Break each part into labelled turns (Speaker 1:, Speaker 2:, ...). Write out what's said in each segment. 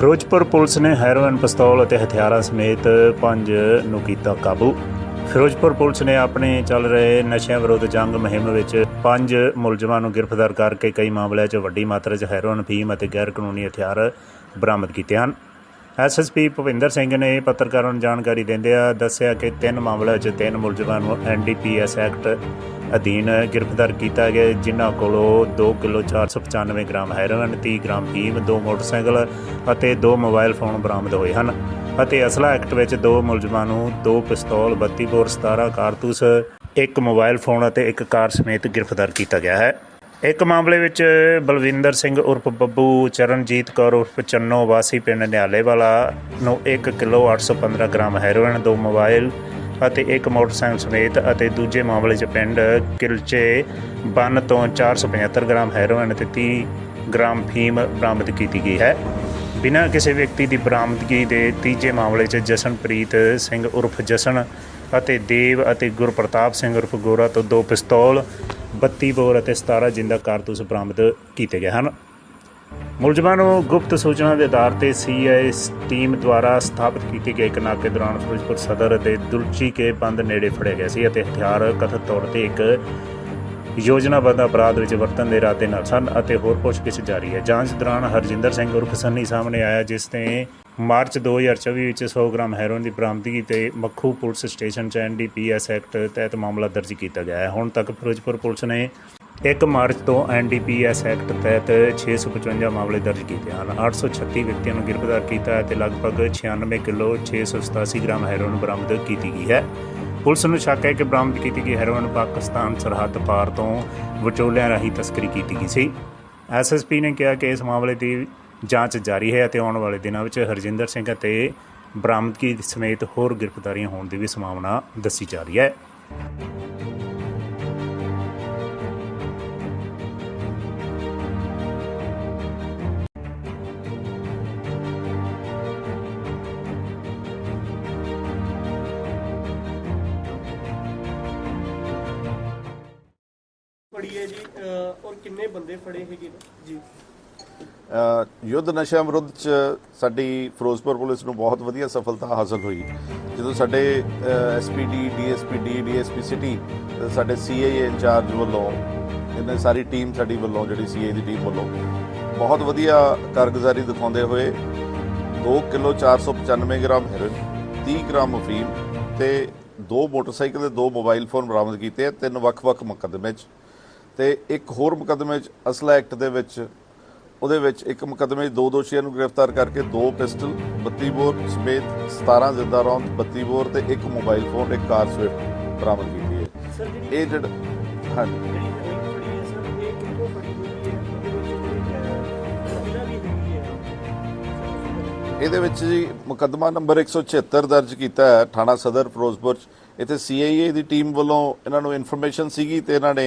Speaker 1: Firozpur police ਨੇ heroin ਪਿਸਤੌਲ ਅਤੇ ਹਥਿਆਰਾਂ ਸਮੇਤ ਪੰਜ ਨੂੰ ਕੀਤਾ ਕਾਬੂ। ਫਿਰੋਜ਼ਪੁਰ ਪੁਲਿਸ ਨੇ ਆਪਣੇ ਚੱਲ ਰਹੇ ਨਸ਼ਿਆਂ ਵਿਰੁੱਧ ਜੰਗ ਮੁਹਿੰਮ ਵਿੱਚ ਪੰਜ ਮੁਲਜ਼ਮਾਂ ਨੂੰ ਗ੍ਰਿਫਤਾਰ ਕਰਕੇ ਕਈ ਮਾਮਲਿਆਂ 'ਚ ਵੱਡੀ ਮਾਤਰਾ 'ਚ ਹੈਰੋਇਨ ਫੀਮ ਅਤੇ ਗੈਰ ਕਾਨੂੰਨੀ ਹਥਿਆਰ ਬਰਾਮਦ ਕੀਤੇ ਹਨ। ਐਸਐਸਪੀ ਭੁਪਿੰਦਰ ਸਿੰਘ ਨੇ ਪੱਤਰਕਾਰਾਂ ਨੂੰ ਜਾਣਕਾਰੀ ਦਿੰਦਿਆਂ ਦੱਸਿਆ ਕਿ ਤਿੰਨ ਮਾਮਲਿਆਂ 'ਚ ਤਿੰਨ ਮੁਲਜ਼ਮਾਂ ਨੂੰ ਐਨਡੀਪੀਐਸ ਐਕਟ ਅਧੀਨ ਗ੍ਰਿਫਤਾਰ ਕੀਤਾ ਗਿਆ ਜਿਨ੍ਹਾਂ ਕੋਲੋਂ 2 ਕਿਲੋ 495 ਗ੍ਰਾਮ ਹੈਰੋਇਨ 30 ਗ੍ਰਾਮ ਫੀਮ, ਦੋ ਮੋਟਰਸਾਈਕਲ ਅਤੇ ਦੋ ਮੋਬਾਈਲ ਫੋਨ ਬਰਾਮਦ ਹੋਏ ਹਨ ਅਤੇ ਅਸਲਾ ਐਕਟ ਵਿੱਚ ਦੋ ਮੁਲਜ਼ਮਾਂ ਨੂੰ ਦੋ ਪਿਸਤੌਲ 32 ਬੋਰ 17 ਕਾਰਤੂਸ, ਇੱਕ ਮੋਬਾਈਲ ਫੋਨ ਅਤੇ ਇੱਕ ਕਾਰ ਸਮੇਤ ਗ੍ਰਿਫਤਾਰ ਕੀਤਾ ਗਿਆ ਹੈ। ਇੱਕ ਮਾਮਲੇ ਵਿੱਚ ਬਲਵਿੰਦਰ ਸਿੰਘ ਉਰਫ ਬੱਬੂ, ਚਰਨਜੀਤ ਕੌਰ ਉਰਫ ਚੰਨੋ ਵਾਸੀ ਪਿੰਡ ਨਿਆਲੇ ਨੂੰ 1 ਕਿਲੋ 815 ਗ੍ਰਾਮ ਹੈਰੋਇਨ, ਦੋ ਮੋਬਾਈਲ ਅਤੇ ਇੱਕ ਮੋਟਰਸਾਈਕਲ ਸਮੇਤ ਅਤੇ ਦੂਜੇ ਮਾਮਲੇ 'ਚ ਪਿੰਡ ਕਿਲਚੇ ਬੰਨ ਤੋਂ 475 ਗ੍ਰਾਮ ਹੈਰੋਇਨ ਅਤੇ 30 ਗ੍ਰਾਮ ਫੀਮ ਬਰਾਮਦ ਕੀਤੀ ਗਈ ਹੈ। ਬਿਨਾਂ ਕਿਸੇ ਵਿਅਕਤੀ ਦੀ ਬਰਾਮਦਗੀ ਦੇ ਤੀਜੇ ਮਾਮਲੇ 'ਚ ਜਸ਼ਨਪ੍ਰੀਤ ਸਿੰਘ ਉਰਫ ਜਸ਼ਨ ਅਤੇ ਦੇਵ ਅਤੇ ਗੁਰਪ੍ਰਤਾਪ ਸਿੰਘ ਉਰਫ ਗੋਰਾ ਤੋਂ ਦੋ ਪਿਸਤੌਲ 32 ਬੋਰ ਅਤੇ 17 ਜਿੰਦਾ ਕਾਰਤੂਸ ਬਰਾਮਦ ਕੀਤੇ ਗਏ ਹਨ। ਮੁਲਜ਼ਮਾਂ ਨੂੰ ਗੁਪਤ ਸੂਚਨਾ ਦੇ ਆਧਾਰ ਤੇ ਸੀਆਈ ਟੀਮ ਦੁਆਰਾ ਸਥਾਪਿਤ ਕੀਤੇ ਗਏ ਇੱਕ ਨਾਕੇ ਦੌਰਾਨ ਫਿਰੋਜ਼ਪੁਰ ਸਦਰ ਅਤੇ ਦੁਲਚੀ ਕੇ ਬੰਦ ਨੇੜੇ ਫੜੇ ਗਏ ਸੀ ਅਤੇ ਹਥਿਆਰ ਕਥਿਤ ਤੌਰ ਤੇ ਇੱਕ ਯੋਜਨਾਬੱਧ ਅਪਰਾਧ ਵਿੱਚ ਵਰਤਣ ਦੇ ਇਰਾਦੇ ਨਾਲ ਸਨ ਅਤੇ ਹੋਰ ਪੁੱਛਗਿੱਛ ਜਾਰੀ ਹੈ। ਜਾਂਚ ਦੌਰਾਨ ਹਰਜਿੰਦਰ ਸਿੰਘ ਉਰਫ ਸੰਨੀ ਸਾਹਮਣੇ ਆਇਆ, ਜਿਸ ਨੇ ਮਾਰਚ 2024 ਵਿੱਚ 100 ਗ੍ਰਾਮ ਹੈਰੋਇਨ ਦੀ ਬਰਾਮਦਗੀ ਤੇ ਮੱਖੂ ਪੁਲਿਸ ਸਟੇਸ਼ਨ 'ਚ ਐਨਡੀਪੀਐਸ ਐਕਟ ਤਹਿਤ ਮਾਮਲਾ ਦਰਜ ਕੀਤਾ ਗਿਆ ਹੈ। ਹੁਣ ਤੱਕ ਫਿਰੋਜ਼ਪੁਰ ਪੁਲਿਸ ਨੇ 1 ਮਾਰਚ ਤੋਂ ਐਨਡੀਪੀਐਸ ਐਕਟ ਤਹਿਤ 655 ਮਾਮਲੇ ਦਰਜ ਕੀਤੇ ਹਨ। 836 ਵਿਅਕਤੀਆਂ ਨੂੰ ਗ੍ਰਿਫਤਾਰ ਕੀਤਾ ਹੈ ਤੇ ਲਗਭਗ 96 ਕਿਲੋ 687 ਗ੍ਰਾਮ ਹੈਰੋਇਨ ਬਰਾਮਦ ਕੀਤੀ ਗਈ ਹੈ। ਪੁਲਿਸ ਨੂੰ ਸ਼ੱਕ ਹੈ ਕਿ ਬਰਾਮਦ ਕੀਤੀ ਗਈ ਹੈਰੋਇਨ ਪਾਕਿਸਤਾਨ ਸਰਹੱਦ ਪਾਰ ਤੋਂ ਵਿਚੋਲਿਆਂ ਰਾਹੀਂ ਤਸਕਰੀ ਕੀਤੀ ਗਈ ਸੀ। ਐਸਐਸਪੀ ਨੇ ਕਿਹਾ ਕਿ ਇਸ ਮਾਮਲੇ ਦੀ ਜਾਂਚ ਜਾਰੀ ਹੈ ਅਤੇ ਆਉਣ ਵਾਲੇ ਦਿਨਾਂ ਵਿੱਚ ਹਰਜਿੰਦਰ ਸਿੰਘ ਅਤੇ ਬਰਾਮਦਗੀ ਸਮੇਤ ਹੋਰ ਗ੍ਰਿਫਤਾਰੀਆਂ ਹੋਣ ਦੀ ਵੀ ਸੰਭਾਵਨਾ ਦੱਸੀ ਜਾ ਰਹੀ ਹੈ।
Speaker 2: ਫੜੀ ਹੈ ਜੀ ਔਰ ਕਿੰਨੇ ਬੰਦੇ ਫੜੇ ਹੈਗੇ ਜੀ।
Speaker 3: ਯੁੱਧ ਨਸ਼ਿਆਂ ਵਿਰੁੱਧ ਚ ਸਾਡੀ ਫਿਰੋਜ਼ਪੁਰ ਪੁਲਿਸ ਨੂੰ ਬਹੁਤ ਵਧੀਆ ਸਫਲਤਾ ਹਾਸਲ ਹੋਈ। ਜਦੋਂ ਸਾਡੇ ਐਸਪੀਡੀ ਡੀਐਸਪੀਡੀ ਡੀਐਸਪੀ ਸਿਟੀ ਅ, ਸਾਡੇ ਸੀਆਈ ਇੰਚਾਰਜ ਵੱਲੋਂ ਇਹਨਾਂ ਸਾਰੀ ਟੀਮ ਸਾਡੀ ਵੱਲੋਂ ਜਿਹੜੀ ਸੀਆਈ ਦੀ ਟੀਮ ਵੱਲੋਂ ਬਹੁਤ ਵਧੀਆ ਕਾਰਗੁਜ਼ਾਰੀ ਦਿਖਾਉਂਦੇ ਹੋਏ 2 ਕਿਲੋ 495 ਗ੍ਰਾਮ ਹੈਰੋਇਨ 30 ਗ੍ਰਾਮ ਅਫੀਮ ਤੇ ਦੋ ਮੋਟਰਸਾਈਕਲ ਤੇ ਦੋ ਮੋਬਾਈਲ ਫੋਨ ਬਰਾਮਦ ਕੀਤੇ ਤਿੰਨ ਵੱਖ-ਵੱਖ ਮੁਕੱਦਮੇ 'ਚ। ਤੇ ਇੱਕ ਹੋਰ ਮੁਕੱਦਮੇ 'ਚ ਅਸਲਾ ਐਕਟ ਦੇ ਵਿੱਚ ਉਹਦੇ ਵਿੱਚ ਇੱਕ ਮੁਕੱਦਮੇ 'ਚ ਦੋ ਦੋਸ਼ੀਆਂ ਨੂੰ ਗ੍ਰਿਫਤਾਰ ਕਰਕੇ ਦੋ ਪਿਸਟਲ 32 ਬੋਰ ਸਮੇਤ 17 ਜ਼ਿੰਦਾ ਰੌਂਦ 32 ਬੋਰ ਤੇ ਇੱਕ ਮੋਬਾਈਲ ਫੋਨ ਇੱਕ ਕਾਰ ਸਵਿਫਟ ਬਰਾਮਦ ਕੀਤੀ ਹੈ। ਇਹ ਜਿਹੜਾ ਹਾਂਜੀ। ਇਹਦੇ ਵਿੱਚ ਜੀ ਮੁਕੱਦਮਾ ਨੰਬਰ 176 ਦਰਜ ਕੀਤਾ ਹੈ ਥਾਣਾ ਸਦਰ ਫਿਰੋਜ਼ਪੁਰ ਇੱਥੇ ਸੀਆਈਏ ਦੀ ਟੀਮ ਵੱਲੋਂ ਇਹਨਾਂ ਨੂੰ ਇਨਫੋਰਮੇਸ਼ਨ ਸੀਗੀ ਤੇ ਇਹਨਾਂ ਨੇ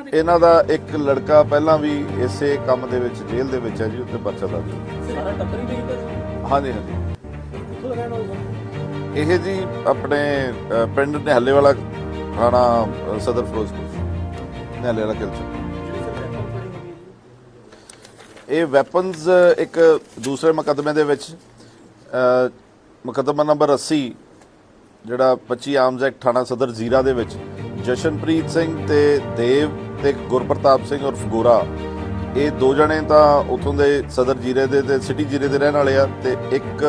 Speaker 4: ਇਹਨਾਂ ਦੇ
Speaker 3: ਇਹਨਾਂ ਦਾ ਇੱਕ ਲੜਕਾ ਪਹਿਲਾਂ ਵੀ ਇਸੇ ਕੰਮ ਦੇ ਵਿੱਚ ਜੇਲ੍ਹ ਦੇ ਵਿੱਚ ਹੈ ਜੀ ਉੱਤੇ ਪਰਚਾ ਦਰਜ
Speaker 2: ਸਾਰਾ ਟੱਬਰ ਹੀ ਨਹੀਂ ਕਰ
Speaker 3: ਹਾਂਜੀ ਹਾਂਜੀ। ਇਹ ਜੀ ਆਪਣੇ ਪਿੰਡ ਨਿਹਾਲੇ ਵਾਲਾ ਥਾਣਾ ਸਦਰ ਫਿਰੋਜ਼ਪੁਰ ਨਿਹਾਲੇ ਵਾਲਾ ਕਿਲਚਾ ਇਹ ਵੈਪਨਸ ਇੱਕ ਦੂਸਰੇ ਮੁਕੱਦਮੇ ਦੇ ਵਿੱਚ ਮੁਕੱਦਮਾ ਨੰਬਰ 80 ਜਿਹੜਾ 25 ਆਰਮਜ਼ ਐਕਟ ਥਾਣਾ ਸਦਰ ਜ਼ੀਰਾ ਦੇ ਵਿੱਚ ਜਸ਼ਨਪ੍ਰੀਤ ਸਿੰਘ ਤੇ ਦੇਵ ਤੇ ਗੁਰਪ੍ਰਤਾਪ ਸਿੰਘ ਉਰਫ ਗੋਰਾ ਇਹ ਦੋ ਜਣੇ ਤਾਂ ਉਥੋਂ ਦੇ ਸਦਰ ਜੀਰੇ ਦੇ ਤੇ ਸਿਟੀ ਜੀਰੇ ਦੇ ਰਹਿਣ ਵਾਲੇ ਆ ਤੇ ਇੱਕ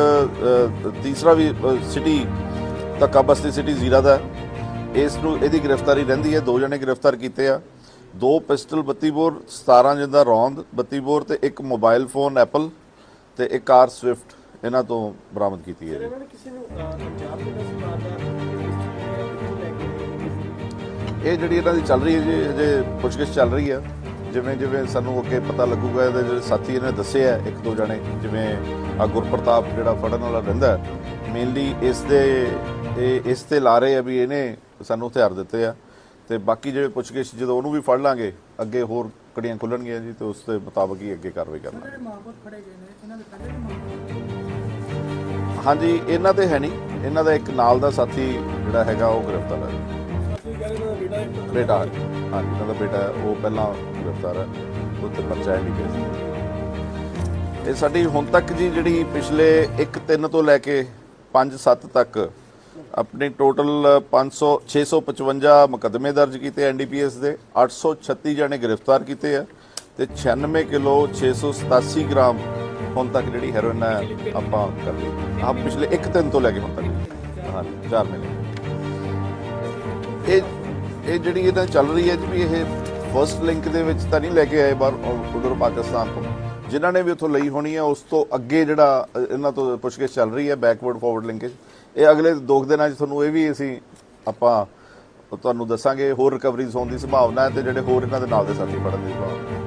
Speaker 3: ਤੀਸਰਾ ਵੀ ਸਿਟੀ ਤੱਕਾ ਬਸਤੀ ਸਿਟੀ ਜ਼ੀਰਾ ਦਾ ਇਸ ਨੂੰ ਇਹਦੀ ਗ੍ਰਿਫਤਾਰੀ ਰਹਿੰਦੀ ਹੈ ਦੋ ਜਣੇ ਗ੍ਰਿਫਤਾਰ ਕੀਤੇ ਆ। ਦੋ ਪਿਸਟਲ 32 ਬੋਰ 17 ਜਿੰਦਾ ਰੌਂਦ 32 ਬੋਰ ਤੇ ਇੱਕ ਮੋਬਾਈਲ ਫੋਨ ਐਪਲ ਤੇ ਇੱਕ ਕਾਰ ਸਵਿਫਟ ਇਹਨਾਂ ਤੋਂ ਬਰਾਮਦ ਕੀਤੀ ਹੈ ਜੀ।
Speaker 2: ਕਿਸੇ ਨੂੰ ਅਹ, ਅੰਜਾਮ ਦਿੱਤਾ ਸੀ
Speaker 3: ਇਹ ਜਿਹੜੀ ਇਹਨਾਂ ਦੀ ਚੱਲ ਰਹੀ ਹੈ ਜੀ ਅਜੇ ਪੁੱਛਗਿੱਛ ਚੱਲ ਰਹੀ ਹੈ। ਜਿਵੇਂ ਜਿਵੇਂ ਸਾਨੂੰ ਅੱਗੇ ਪਤਾ ਲੱਗੂਗਾ ਇਹਦੇ ਜਿਹੜੇ ਸਾਥੀ ਇਹਨੇ ਦੱਸੇ ਆ ਇੱਕ ਦੋ ਜਣੇ ਜਿਵੇਂ ਆ ਗੁਰਪ੍ਰਤਾਪ ਜਿਹੜਾ ਫੜਨ ਵਾਲਾ ਰਹਿੰਦਾ ਮੇਨਲੀ ਇਸ ਦੇ ਇਹ ਇਸ ਤੇ ਲਾ ਰਹੇ ਆ ਵੀ ਇਹਨੇ ਸਾਨੂੰ ਹਥਿਆਰ ਦਿੱਤੇ ਆ। ਤੇ ਬਾਕੀ ਜਿਹੜੇ ਪੁੱਛਗਿੱਛ ਜਦੋਂ ਉਹਨੂੰ ਵੀ ਫੜ ਲਾਂਗੇ ਅੱਗੇ ਹੋਰ ਕੜੀਆਂ ਖੁੱਲਣਗੀਆਂ ਜੀ ਤੇ ਉਸ ਦੇ ਮੁਤਾਬਕ ਹੀ ਅੱਗੇ ਕਾਰਵਾਈ ਕਰਨਾ
Speaker 2: ਜਿਹੜੇ ਮਾਪੇ ਫੜੇ ਗਏ ਨੇ ਇਹਨਾਂ ਦੇ ਪਹਿਲੇ ਵੀ ਮਾਪੇ
Speaker 3: ਹਾਂਜੀ ਇਹਨਾਂ ਤੇ ਹੈ ਨਹੀਂ। ਇਹਨਾਂ ਦਾ ਇੱਕ ਨਾਲ ਦਾ ਸਾਥੀ ਜਿਹੜਾ ਹੈਗਾ ਉਹ ਗ੍ਰਿਫਤਾਰ ਹੈ।
Speaker 2: ਬੇਟਾ
Speaker 3: ਹਾਂਜੀ ਇਹਨਾਂ ਦਾ ਬੇਟਾ ਹੈ, ਉਹ ਪਹਿਲਾਂ ਗ੍ਰਿਫਤਾਰ ਹੈ ਉਹ ਪਰਚਾ ਨਹੀਂ ਗਿਆ ਇਹ ਸਾਡੀ ਹੁਣ ਤੱਕ ਜੀ ਜਿਹੜੀ ਪਿਛਲੇ 1 3 ਤੋਂ ਲੈ ਕੇ 5 7 ਤੱਕ ਆਪਣੇ ਟੋਟਲ 500 655 ਮੁਕੱਦਮੇ ਦਰਜ ਕੀਤੇ ਐਨਡੀਪੀਐਸ ਦੇ 836 ਜਣੇ ਗ੍ਰਿਫਤਾਰ ਕੀਤੇ ਆ ਤੇ 96 ਕਿਲੋ 687 ਗ੍ਰਾਮ ਹੁਣ ਤੱਕ ਜਿਹੜੀ ਹੈਰੋਇਨ ਹੈ ਆਪਾਂ ਕਰ ਲਈ। ਆਹ ਪਿਛਲੇ 1 ਦਿਨ ਤੋਂ ਲੈ ਕੇ ਹੁਣ ਤੱਕ। ਹਾਂ 4 ਮਹੀਨੇ ਇਹ ਇਹ ਜਿਹੜੀ ਇਹਨਾਂ ਚੱਲ ਰਹੀ ਹੈ ਜੀ ਵੀ ਇਹ ਫਰਸਟ ਲਿੰਕ ਦੇ ਵਿੱਚ ਤਾਂ ਨਹੀਂ ਲੈ ਕੇ ਆਏ ਬਾਹਰ ਉਧਰ ਪਾਕਿਸਤਾਨ ਤੋਂ। ਜਿਨ੍ਹਾਂ ਨੇ ਵੀ ਉੱਥੋਂ ਲਈ ਹੋਣੀ ਹੈ, ਉਸ ਤੋਂ ਅੱਗੇ ਜਿਹੜਾ ਇਹਨਾਂ ਤੋਂ ਪੁੱਛਗਿੱਛ ਚੱਲ ਰਹੀ ਹੈ ਬੈਕਵਰਡ ਫਾਰਵਰਡ ਲਿੰਕੇਜ ਇਹ ਅਗਲੇ ਦੋ ਕੁ ਦਿਨਾਂ 'ਚ ਤੁਹਾਨੂੰ ਇਹ ਵੀ ਅਸੀਂ ਆਪਾਂ ਤੁਹਾਨੂੰ ਦੱਸਾਂਗੇ ਹੋਰ ਰਿਕਵਰੀਜ਼ ਹੋਣ ਦੀ ਸੰਭਾਵਨਾ ਹੈ ਤੇ ਜਿਹੜੇ ਹੋਰ ਇਹਨਾਂ ਦੇ ਨਾਲ ਦੇ ਸਾਥੀ ਫੜਨ ਦੀ ਸੰਭਾਵਨਾ ਹੈ।